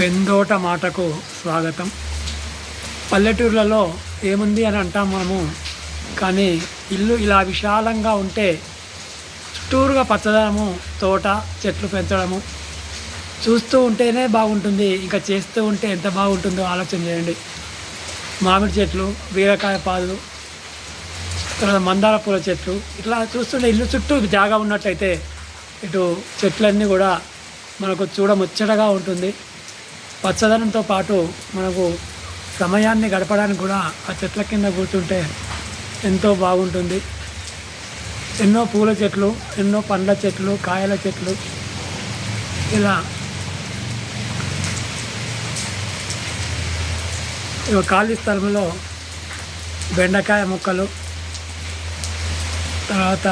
పెందోట మాటకు స్వాగతం. పల్లెటూర్లలో ఏముంది అని అంటాం మనము కానీ ఇల్లు ఇలా విశాలంగా ఉంటే చుట్టూరుగా పచ్చదనము తోట చెట్లు పెంచడము చూస్తూ ఉంటేనే బాగుంటుంది ఇంకా చేస్తూ ఉంటే ఎంత బాగుంటుందో ఆలోచన చేయండి. మామిడి చెట్లు బీరకాయ పాదులు తర్వాత మందార పూల చెట్లు ఇట్లా చూస్తుంటే ఇల్లు చుట్టూ జాగా ఉన్నట్టయితే ఇటు చెట్లన్నీ కూడా మనకు చూడముచ్చటగా ఉంటుంది. పచ్చదనంతో పాటు మనకు సమయాన్ని గడపడానికి కూడా ఆ చెట్ల కింద కూర్చుంటే ఎంతో బాగుంటుంది. ఎన్నో పూల చెట్లు ఎన్నో పండ్ల చెట్లు కాయల చెట్లు ఇలా ఖాళీ స్థలంలో బెండకాయ మొక్కలు తర్వాత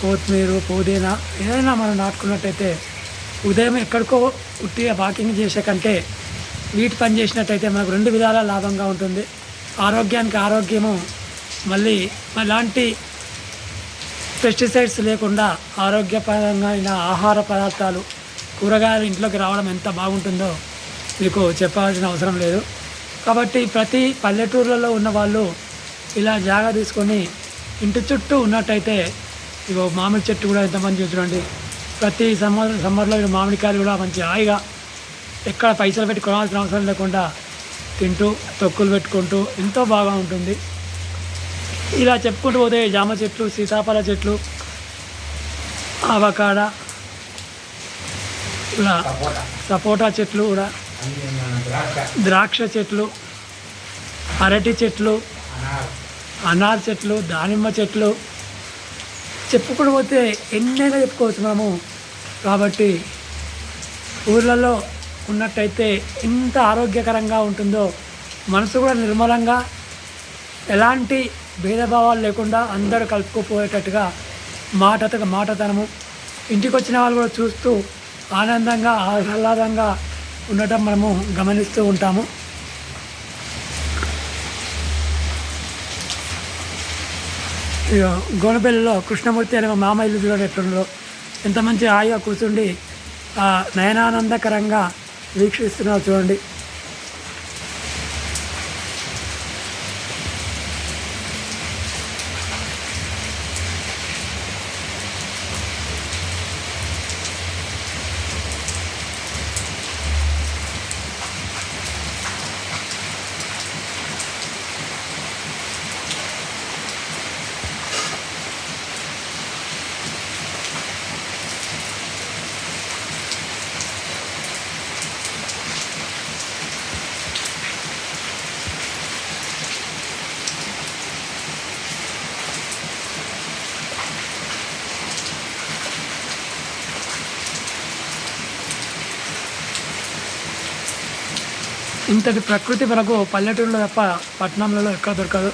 కొత్తిమీర పుదీనా ఏదైనా మనం నాటుకున్నట్టయితే ఉదయం ఎక్కడికో ఉట్టిగా వాకింగ్ చేసే కంటే వీటి పని చేసినట్టయితే మనకు రెండు విధాల లాభంగా ఉంటుంది. ఆరోగ్యానికి ఆరోగ్యము మళ్ళీ అలాంటి పెస్టిసైడ్స్ లేకుండా ఆరోగ్యపరమైన ఆహార పదార్థాలు కూరగాయలు ఇంట్లోకి రావడం ఎంత బాగుంటుందో మీకు చెప్పాల్సిన అవసరం లేదు. కాబట్టి ప్రతి పల్లెటూర్లలో ఉన్న వాళ్ళు ఇలా జాగా తీసుకొని ఇంటి చుట్టూ ఉన్నట్టయితే ఇగో మామిడి చెట్టు కూడా ఎంతమంది చూడండి. ప్రతి సమ్మర్ సమ్మర్లో మామిడికాయలు కూడా మంచి హాయిగా ఎక్కడ పైసలు పెట్టి కొనాల్సిన అవసరం లేకుండా తింటూ తొక్కులు పెట్టుకుంటూ ఎంతో బాగా ఉంటుంది. ఇలా చెప్పుకుంటూ పోతే జామ చెట్లు సీతాఫల చెట్లు అవకాడ ఇలా సపోటా. చెట్లు కూడా ద్రాక్ష చెట్లు అరటి చెట్లు అనార్. అనార్ చెట్లు దానిమ్మ చెట్లు. చెప్పుకుంటూ పోతే ఎన్నైనా చెప్పుకోవచ్చు మనము కాబట్టి ఊర్లలో ఉన్నట్టయితే ఎంత ఆరోగ్యకరంగా ఉంటుందో మనసు కూడా నిర్మలంగా ఎలాంటి భేదభావాలు లేకుండా అందరూ కలుపుకుపోయేటట్టుగా మాట మాటతనము. ఇంటికి వచ్చిన వాళ్ళు కూడా చూస్తూ ఆనందంగా ఆహ్లాదంగా ఉండటం మనము గమనిస్తూ ఉంటాము. ఇక గోనపల్లిలో కృష్ణమూర్తి అనే మామ ఇల్లు చూడండి ఎంత మంచి హాయిగా కూర్చుండి ఆ నయనానందకరంగా వీక్షిస్తున్నారు చూడండి. ఇంతటి ప్రకృతి మనకు పల్లెటూరులో తప్ప పట్టణంలో ఎక్కడ దొరకదు.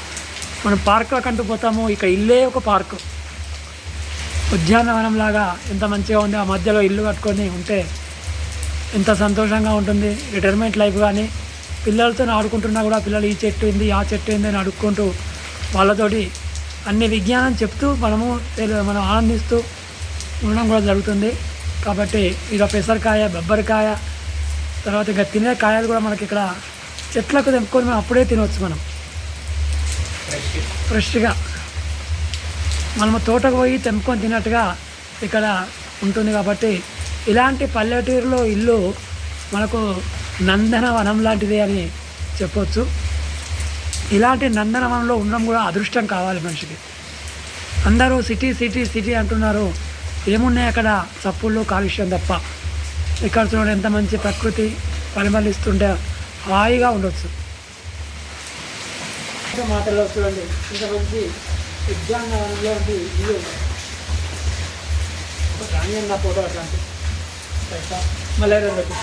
మనం పార్కులకు అంటూ పోతాము ఇక ఇల్లే ఒక పార్కు. ఉద్యానవనం లాగా ఎంత మంచిగా ఉంది ఆ మధ్యలో ఇల్లు కట్టుకొని ఉంటే ఎంత సంతోషంగా ఉంటుంది. రిటైర్మెంట్ లైఫ్ కానీ పిల్లలతో ఆడుకుంటున్నా కూడా పిల్లలు ఈ చెట్టు ఏంది ఆ చెట్టు ఉంది అని అడుక్కుంటూ వాళ్ళతోటి అన్ని విజ్ఞానం చెప్తూ మనము మనం ఆనందిస్తూ ఉండడం కూడా జరుగుతుంది. కాబట్టి ఇక పెసరకాయ బొబ్బరికాయ తర్వాత ఇంకా తినే కాయలు కూడా మనకి ఇక్కడ చెట్లకు తెంపుకొని మనం అప్పుడే తినవచ్చు మనం. ఫ్రెష్గా. మనము తోటకు పోయి తెంపుకొని తిన్నట్టుగా ఇక్కడ ఉంటుంది కాబట్టి ఇలాంటి పల్లెటూరులో ఇల్లు మనకు నందన వనం లాంటిది అని చెప్పొచ్చు. ఇలాంటి నందనవనంలో ఉండడం కూడా అదృష్టం కావాలి మనిషికి. అందరూ సిటీ సిటీ సిటీ అంటున్నారు. ఏమున్నాయి అక్కడ? చప్పుళ్ళు కాలుష్యం తప్ప. ఇక్కడ చూడండి ఎంత మంచి ప్రకృతి పరిమళిస్తుంటే హాయిగా ఉండొచ్చు. మాటల్లో చూడండి. ఇంత మంచి ఉద్యానవనంలో ఉంది ఇల్లు రాని అన్న ఫోటో అట్లాంటి. మళ్ళీ. ఏదైనా పెట్టు.